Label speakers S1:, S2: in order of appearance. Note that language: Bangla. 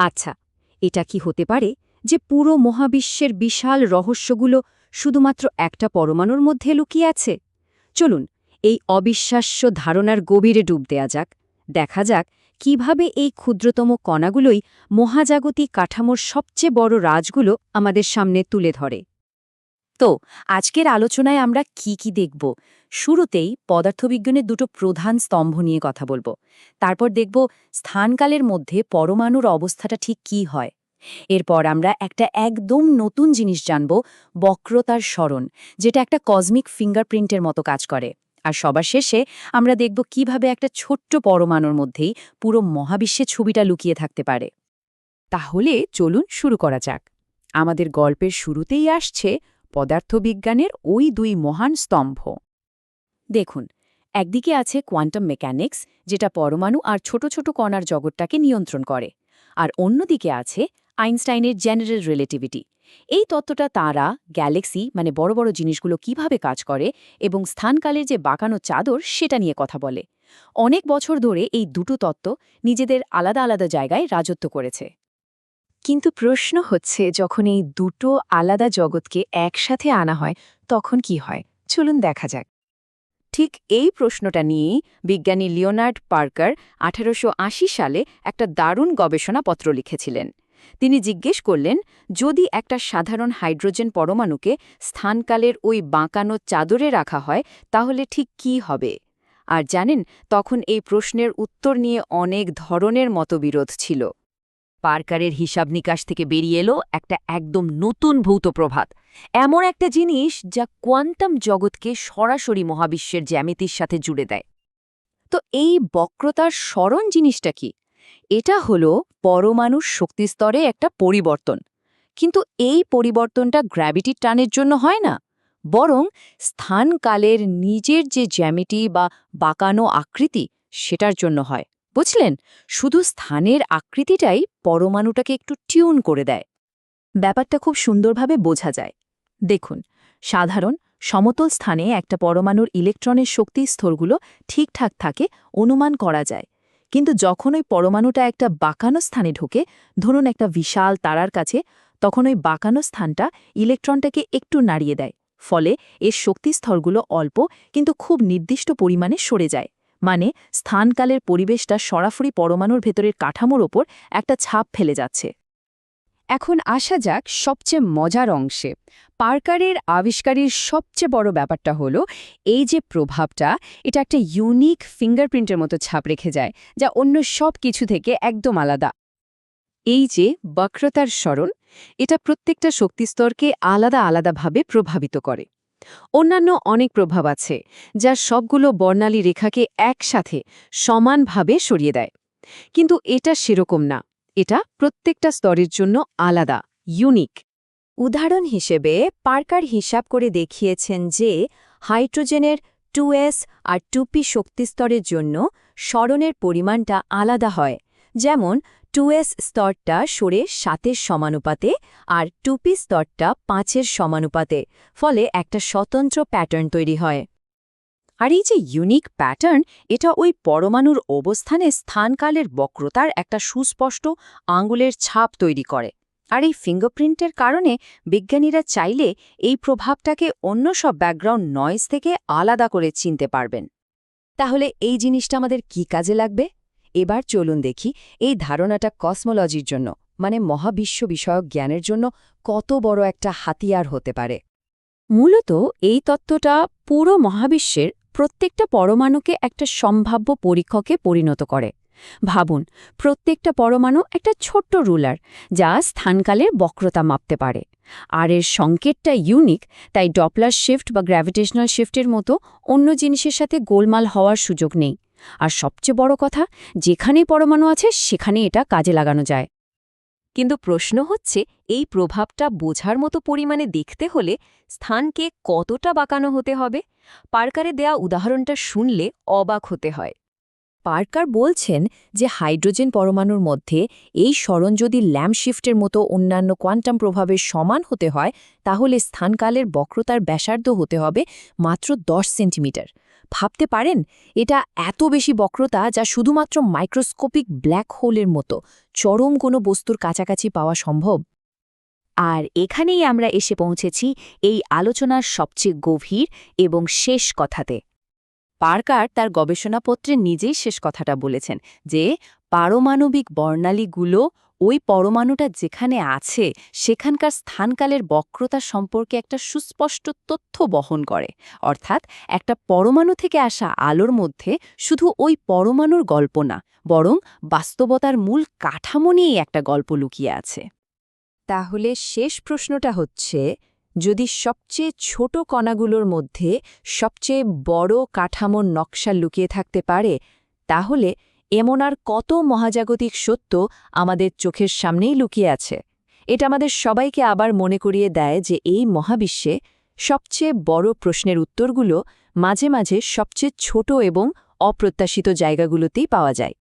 S1: আচ্ছা এটা কি হতে পারে যে পুরো মহাবিশ্বের বিশাল রহস্যগুলো শুধুমাত্র একটা পরমাণুর মধ্যে লুকিয়ে আছে? চলুন, এই অবিশ্বাস্য ধারণার গভীরে ডুব দেয়া যাক। দেখা যাক কীভাবে এই ক্ষুদ্রতম কণাগুলোই মহাজাগতিক কাঠামোর সবচেয়ে বড় রাজগুলো আমাদের সামনে তুলে ধরে। তো আজকের আলোচনায় আমরা কি কি দেখব? শুরুতেই পদার্থবিজ্ঞানের দুটো প্রধান স্তম্ভ নিয়ে কথা বলব। তারপর দেখব স্থানকালের মধ্যে পরমাণুর অবস্থাটা ঠিক কি হয়। এরপর আমরা একটা একদম নতুন জিনিস জানব, বক্রতার স্মরণ, যেটা একটা কসমিক ফিঙ্গারপ্রিন্টের মতো কাজ করে। আর সবার শেষে আমরা দেখব কীভাবে একটা ছোট্ট পরমাণুর মধ্যেই পুরো মহাবিশ্বে ছবিটা লুকিয়ে থাকতে পারে।
S2: তাহলে চলুন শুরু করা যাক। আমাদের গল্পের শুরুতেই আসছে পদার্থবিজ্ঞানের ওই দুই মহান স্তম্ভ।
S1: দেখুন, একদিকে আছে কোয়ান্টাম মেকানিক্স, যেটা পরমাণু আর ছোট ছোট কণার জগৎটাকে নিয়ন্ত্রণ করে, আর অন্যদিকে আছে আইনস্টাইনের জেনারেল রিলেটিভিটি। এই তত্ত্বটা তারা, গ্যালাক্সি মানে বড় বড় জিনিসগুলো কীভাবে কাজ করে এবং স্থানকালের যে বাঁকানো চাদর, সেটা নিয়ে কথা বলে। অনেক বছর ধরে এই দুটো তত্ত্ব নিজেদের আলাদা আলাদা জায়গায় রাজত্ব করেছে। কিন্তু প্রশ্ন হচ্ছে, যখন এই দুটো আলাদা জগৎকে একসাথে আনা হয়, তখন কি হয়? চলুন দেখা যাক। ঠিক এই প্রশ্নটা নিয়েই বিজ্ঞানী লিওনার্ড পার্কার আঠারোশ আশি সালে একটা দারুণ গবেষণাপত্র লিখেছিলেন। তিনি জিজ্ঞেস করলেন, যদি একটা সাধারণ হাইড্রোজেন পরমাণুকে স্থানকালের ওই বাঁকানো চাদরে রাখা হয়, তাহলে ঠিক কি হবে? আর জানেন, তখন এই প্রশ্নের উত্তর নিয়ে অনেক ধরনের মতবিরোধ ছিল। পার্কারের হিসাব নিকাশ থেকে বেরিয়ে এলো একটা একদম নতুন ভৌত প্রভাত। এমন একটা জিনিস যা কোয়ান্টাম জগৎকে সরাসরি মহাবিশ্বের জ্যামিতির সাথে জুড়ে দেয়। তো এই বক্রতার স্মরণ জিনিসটা কি? এটা হলো পরমাণুর শক্তিস্তরে একটা পরিবর্তন। কিন্তু এই পরিবর্তনটা গ্র্যাভিটির টানের জন্য হয় না, বরং স্থানকালের নিজের যে জ্যামিটি বা বাঁকানো আকৃতি, সেটার জন্য হয়। বুঝলেন? শুধু স্থানের আকৃতিটাই পরমাণুটাকে একটু টিউন করে দেয়। ব্যাপারটা খুব সুন্দরভাবে বোঝা যায়। দেখুন, সাধারণ, সমতল স্থানে একটা পরমাণুর ইলেকট্রনের শক্তি স্তরগুলো ঠিকঠাক থাকে, অনুমান করা যায়। কিন্তু যখন ওই পরমাণুটা একটা বাঁকানো স্থানে ঢোকে, ধরুন একটা বিশাল তারার কাছে, তখন ওই বাঁকানো স্থানটা ইলেকট্রনটাকে একটু নাড়িয়ে দেয়। ফলে এর শক্তিস্তরগুলো অল্প, কিন্তু খুব নির্দিষ্ট পরিমাণে সরে যায়। মানে স্থানকালের পরিবেশটা সরাসরি পরমাণুর ভেতরের কাঠামোর ওপর একটা ছাপ ফেলে যাচ্ছে। এখন আসা যাক সবচেয়ে মজার অংশে। পার্কারের আবিষ্কারের সবচেয়ে বড় ব্যাপারটা হলো এই যে প্রভাবটা, এটা একটা ইউনিক ফিঙ্গারপ্রিন্টের মতো ছাপ রেখে যায়, যা অন্য সব কিছু থেকে একদম আলাদা। এই যে বক্রতার স্মরণ এটা প্রত্যেকটা শক্তিস্তরকে আলাদা আলাদাভাবে প্রভাবিত করে। অন্যান্য অনেক প্রভাব আছে, যা সবগুলো বর্ণালী রেখাকে একসাথে সমানভাবে সরিয়ে দেয়। কিন্তু এটা সেরকম না, এটা প্রত্যেকটা স্তরের জন্য আলাদা ইউনিক উদাহরণ হিসেবে পার্কার হিসাব করে দেখিয়েছেন যে হাইড্রোজেনের টু আর টুপি শক্তিস্তরের জন্য স্মরণের পরিমাণটা আলাদা হয়, যেমন টু এস স্তরটা সরে সাতের সমানুপাতে আর টুপি স্তরটা পাঁচের সমানুপাতে, ফলে একটা স্বতন্ত্র প্যাটার্ন তৈরি হয়। আর এই যে ইউনিক প্যাটার্ন, এটা ওই পরমাণুর অবস্থানে স্থানকালের বক্রতার একটা সুস্পষ্ট আঙ্গুলের ছাপ তৈরি করে। আর এই ফিঙ্গারপ্রিন্টের কারণে বিজ্ঞানীরা চাইলে এই প্রভাবটাকে অন্য সব ব্যাকগ্রাউন্ড নয়েজ থেকে আলাদা করে চিনতে পারবেন। তাহলে এই জিনিসটা আমাদের কি কাজে লাগবে? এবার চলুন দেখি এই ধারণাটা কসমোলজির জন্য মানে মহাবিশ্ব বিষয়ক জ্ঞানের জন্য কত বড় একটা হাতিয়ার হতে পারে। মূলত এই তত্ত্বটা পুরো মহাবিশ্বের প্রত্যেকটা পরমাণুকে একটা সম্ভাব্য পরীক্ষকে পরিণত করে। ভাবুন, প্রত্যেকটা পরমাণু একটা ছোট্ট রুলার যা স্থানকালের বক্রতা মাপতে পারে। আর এর সংকেতটা ইউনিক, তাই ডপলার শিফট বা গ্র্যাভিটেশনাল শিফটের মতো অন্য জিনিসের সাথে গোলমাল হওয়ার সুযোগ নেই। আর সবচেয়ে বড় কথা, যেখানেই পরমাণু আছে সেখানে এটা কাজে লাগানো যায়। কিন্তু প্রশ্ন হচ্ছে, এই প্রভাবটা বোঝার মতো পরিমাণে দেখতে হলে স্থানকে কতটা বাঁকানো হতে হবে? পার্কারে দেয়া উদাহরণটা শুনলে অবাক হতে হয়। পার্কার বলছেন যে হাইড্রোজেন পরমাণুর মধ্যে এই স্মরণ যদি ল্যাম্প শিফটের মতো অন্যান্য কোয়ান্টাম প্রভাবের সমান হতে হয়, তাহলে স্থানকালের বক্রতার ব্যাসার্ধ হতে হবে মাত্র 10 সেন্টিমিটার। ভাবতে পারেন, এটা এত বেশি বক্রতা যা শুধুমাত্র মাইক্রোস্কোপিক ব্ল্যাক হোলের মতো চরম কোনো বস্তুর কাছাকাছি পাওয়া সম্ভব।
S2: আর এখানেই আমরা এসে পৌঁছেছি এই আলোচনার সবচেয়ে গভীর এবং শেষ কথাতে। পার্কার তার গবেষণাপত্রে নিজেই শেষ কথাটা বলেছেন যে, পারমাণবিক বর্ণালীগুলো ওই পরমাণুটা যেখানে আছে, সেখানকার স্থানকালের বক্রতা সম্পর্কে একটা সুস্পষ্ট তথ্য বহন করে। অর্থাৎ একটা পরমাণু থেকে আসা আলোর মধ্যে শুধু ওই পরমাণুর গল্প না, বরং বাস্তবতার মূল কাঠামো নিয়েই একটা গল্প লুকিয়ে আছে।
S1: তাহলে শেষ প্রশ্নটা হচ্ছে যদি সবচেয়ে ছোট কণাগুলোর মধ্যে সবচেয়ে বড় কাঠামোর নকশা লুকিয়ে থাকতে পারে, তাহলে এমন আর কত মহাজাগতিক সত্য আমাদের চোখের সামনেই লুকিয়ে আছে। এটা আমাদের সবাইকে আবার মনে করিয়ে দেয় যে এই মহাবিশ্বে সবচেয়ে বড় প্রশ্নের উত্তরগুলো মাঝে মাঝে সবচেয়ে ছোট এবং অপ্রত্যাশিত জায়গাগুলোতেই পাওয়া যায়।